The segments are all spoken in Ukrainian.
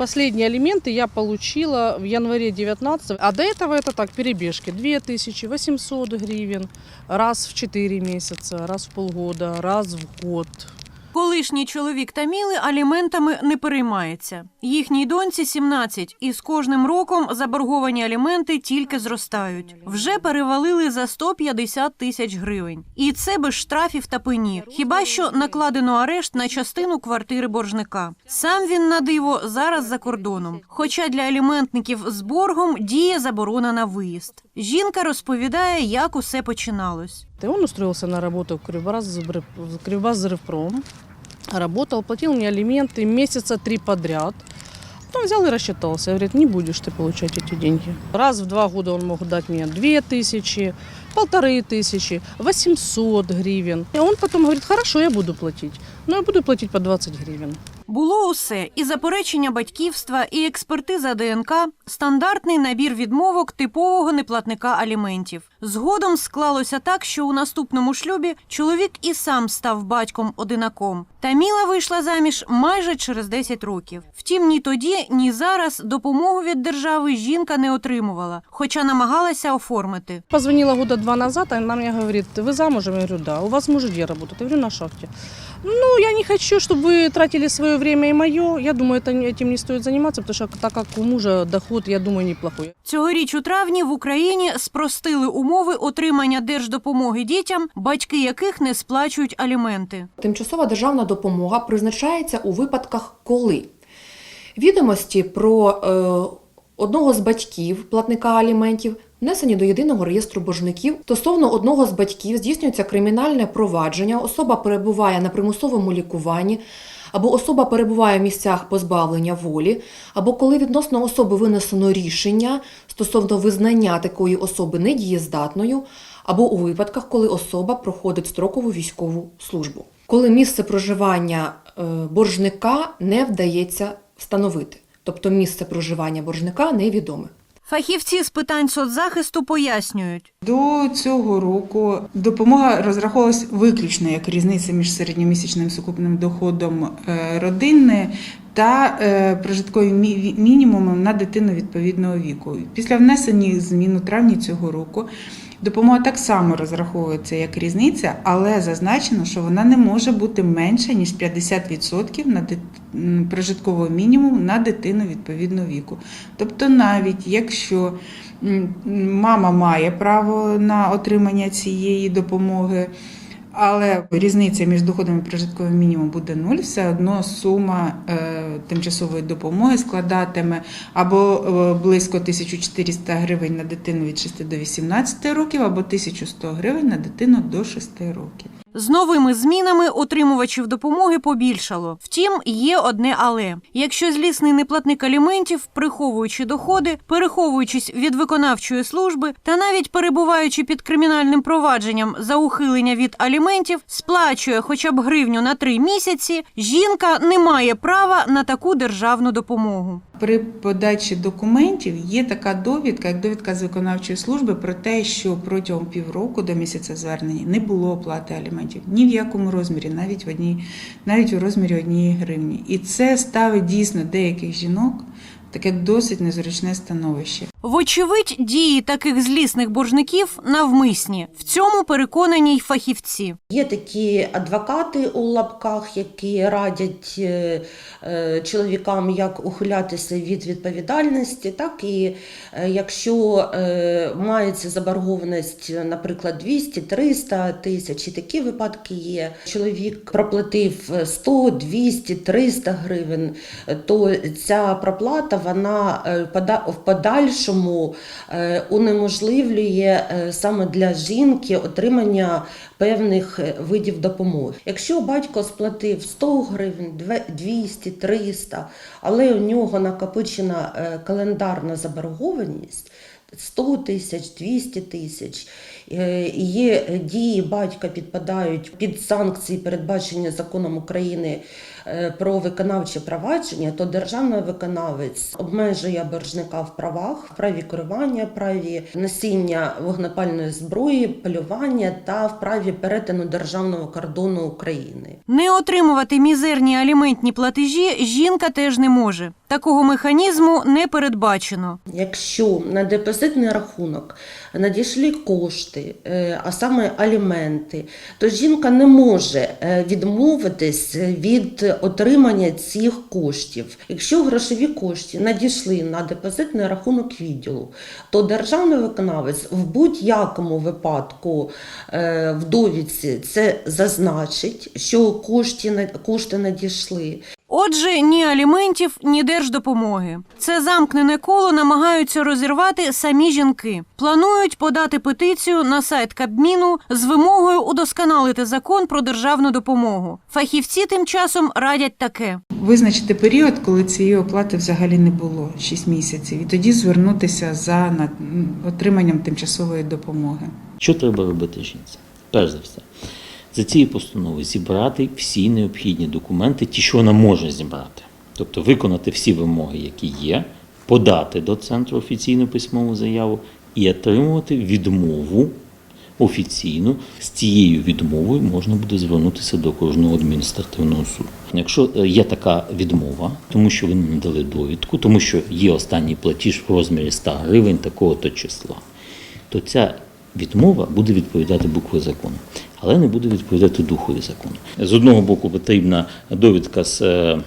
Последние алименты я получила в январе 19 а до этого это так, перебежки. 2800 гривен раз в 4 месяца, раз в полгода, раз в год. Колишній чоловік Таміли аліментами не переймається. Їхній доньці 17, і з кожним роком заборговані аліменти тільки зростають. Вже перевалили за 150 тисяч гривень. І це без штрафів та пені. Хіба що накладено арешт на частину квартири боржника. Сам він на диво зараз за кордоном. Хоча для аліментників з боргом діє заборона на виїзд. Жінка розповідає, як усе починалось. И он устроился на работу в Кривбас, в Кривбас Взрывпром. Работал, платил мне алименты месяца три подряд. Потом взял и рассчитался. Говорит, не будешь ты получать эти деньги. Раз в два года он мог дать мне две тысячи, полторы тысячи, 800 гривен. И он потом говорит, хорошо, я буду платить. Но я буду платить по 20 гривен. Було усе і заперечення батьківства, і експертиза ДНК, стандартний набір відмовок типового неплатника аліментів. Згодом склалося так, що у наступному шлюбі чоловік і сам став батьком одинаком. Таміла вийшла заміж майже через 10 років. Втім, ні тоді, ні зараз допомогу від держави жінка не отримувала, хоча намагалася оформити. Позвонила года два назад, она мне говорит, вы замужем? Я говорю, да. У вас муж где работает? Я говорю, на шахте. Ну, я не хочу, чтобы вы тратили свое время и мое. Я думаю, это, этим не стоит заниматься, потому что так как у мужа доход, я думаю, неплохой. Цьогоріч у травні в Україні спростили умови отримання держдопомоги дітям, батьки яких не сплачують аліменти. Тимчасова державна допомога призначається у випадках, коли відомості про е, одного з батьків платника аліментів внесені до єдиного реєстру боржників. Стосовно одного з батьків здійснюється кримінальне провадження, особа перебуває на примусовому лікуванні. Або особа перебуває в місцях позбавлення волі, або коли відносно особи винесено рішення стосовно визнання такої особи недієздатною, або у випадках, коли особа проходить строкову військову службу, коли місце проживання е, боржника не вдається встановити, тобто місце проживання боржника невідоме. Фахівці з питань соцзахисту пояснюють, До цього року допомога розраховувалась виключно як різниця між середньомісячним сукупним доходом е, родини та е, прожитковим мінімумом на дитину відповідного віку. Після внесення змін у травні цього року допомога так само розраховується як різниця, але зазначено, що вона не може бути менше ніж 50% на прожиткового мінімуму на дитину відповідного віку. Тобто, навіть якщо мама має право на отримання цієї допомоги. Але різниця між доходом і прожитковим мінімумом буде нуль, все одно сума е, тимчасової допомоги складатиме або е, близько 1400 гривень на дитину від 6 до 18 років, або 1100 гривень на дитину до 6 років. З новими змінами отримувачів допомоги побільшало. Втім, є одне але якщо злісний неплатник аліментів, приховуючи доходи, переховуючись від виконавчої служби та навіть перебуваючи під кримінальним провадженням за ухилення від аліментів, сплачує хоча б гривню на три місяці, жінка не має права на таку державну допомогу. При подачі документів є така довідка, як довідка з виконавчої служби про те, що протягом півроку до місяця звернення не було оплати аліментів ні в якому розмірі, навіть в одній, навіть у розмірі однієї гривні. І це ставить дійсно деяких жінок таке досить незручне становище. Вочевидь, дії таких злісних боржників навмисні. В цьому переконані й фахівці. Є такі адвокати у лапках, які радять е, е, чоловікам як ухилятися від відповідальності, так і е, якщо мається заборгованість, наприклад, 200-300 тисяч, і такі випадки є. Чоловік проплатив 100, 200, 300 гривень, то ця проплата вона в подальшому е, унеможливлює е, саме для жінки отримання певних е, видів допомоги. Якщо батько сплатив 100 гривень, 200, 300, але у нього накопичена календарна заборгованість. 100 тисяч, 200 тисяч. Є дії батька підпадають під санкції, передбачені законом України про виконавче провадження, то державний виконавець обмежує боржника в правах, в праві керування, праві носіння вогнепальної зброї, полювання та в праві перетину державного кордону України. Не отримувати мізерні аліментні платежі жінка теж не може. Такого механізму не передбачено. Якщо на депозитний рахунок надійшли кошти, е, а саме аліменти, то жінка не може е, відмовитись від отримання цих коштів. Якщо грошові кошти надійшли на депозитний рахунок відділу, то державний виконавець в будь-якому випадку е, в довідці це зазначить, що кошти, кошти надійшли. Отже, ні аліментів, ні держдопомоги. Це замкнене коло намагаються розірвати самі жінки. Планують подати петицію на сайт Кабміну з вимогою удосконалити закон про державну допомогу. Фахівці тим часом радять таке. Визначити період, коли цієї оплати взагалі не було 6 місяців, і тоді звернутися за отриманням тимчасової допомоги. Що треба робити жінці? Перш за все, за цією постановою зібрати всі необхідні документи, ті, що вона може зібрати. Тобто виконати всі вимоги, які є, подати до центру офіційну письмову заяву і отримувати відмову офіційну. З цією відмовою можна буде звернутися до кожного адміністративного суду. Якщо е, є така відмова, тому що ви не надали довідку, тому що є останній платіж в розмірі 100 гривень такого-то числа, то ця відмова буде відповідати букві закону, але не буде відповідати духові закону. З одного боку потрібна довідка з е,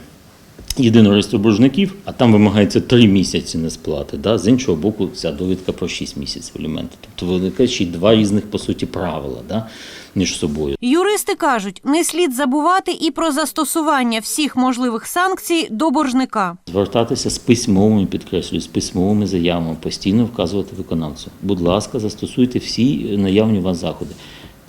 єдиного реєстру боржників, а там вимагається три місяці несплати. Да? З іншого боку, ця довідка про 6 місяців аліменту. Тобто виникає ще два різних по суті правила да? Між собою. Юристи кажуть, не слід забувати і про застосування всіх можливих санкцій до боржника. Звертатися з письмовими, підкреслюю, з письмовими заявами, постійно вказувати виконавцю. Будь ласка, застосуйте всі наявні у вас заходи.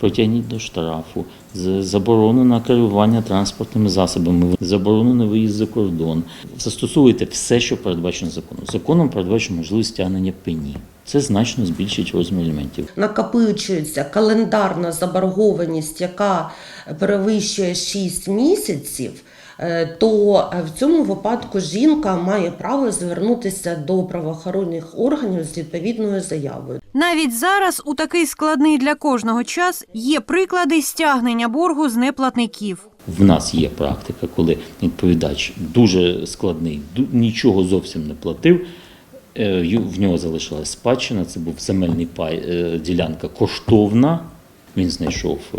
Притягніть до штрафу, з- заборону на керування транспортними засобами, заборону на виїзд за кордон. Застосуйте все, що передбачено законом. Законом передбачено можливість стягнення пені. Це значно збільшить розмір аліментів. накопичується календарна заборгованість, яка перевищує 6 місяців, е, то в цьому випадку жінка має право звернутися до правоохоронних органів з відповідною заявою. Навіть зараз, у такий складний для кожного час, є приклади стягнення боргу з неплатників. В нас є практика, коли відповідач дуже складний, нічого зовсім не платив. е, В нього залишилась спадщина, це був земельний пай, е, ділянка коштовна. Він знайшов е,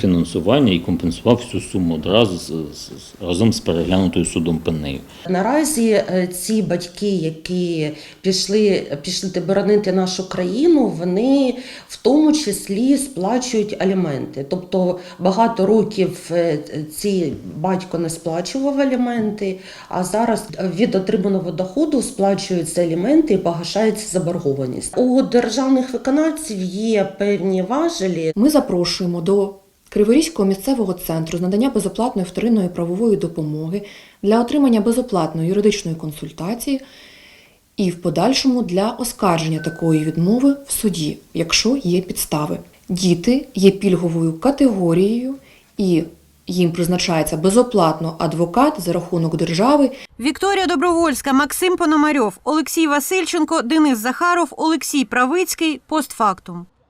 фінансування і компенсував всю суму одразу з- з- разом з переглянутою судом пенею. Наразі е, ці батьки, які пішли, пішли боронити нашу країну, вони в тому числі сплачують аліменти. Тобто багато років е, ці батько не сплачував аліменти, а зараз від отриманого доходу сплачуються аліменти і погашається заборгованість. У державних виконавців є певні важелі, Ми запрошуємо до Криворізького місцевого центру з надання безоплатної вторинної правової допомоги для отримання безоплатної юридичної консультації і в подальшому для оскарження такої відмови в суді, якщо є підстави. Діти є пільговою категорією і їм призначається безоплатно адвокат за рахунок держави Вікторія Добровольська, Максим Пономарьов, Олексій Васильченко, Денис Захаров, Олексій Правицький. Постфактум.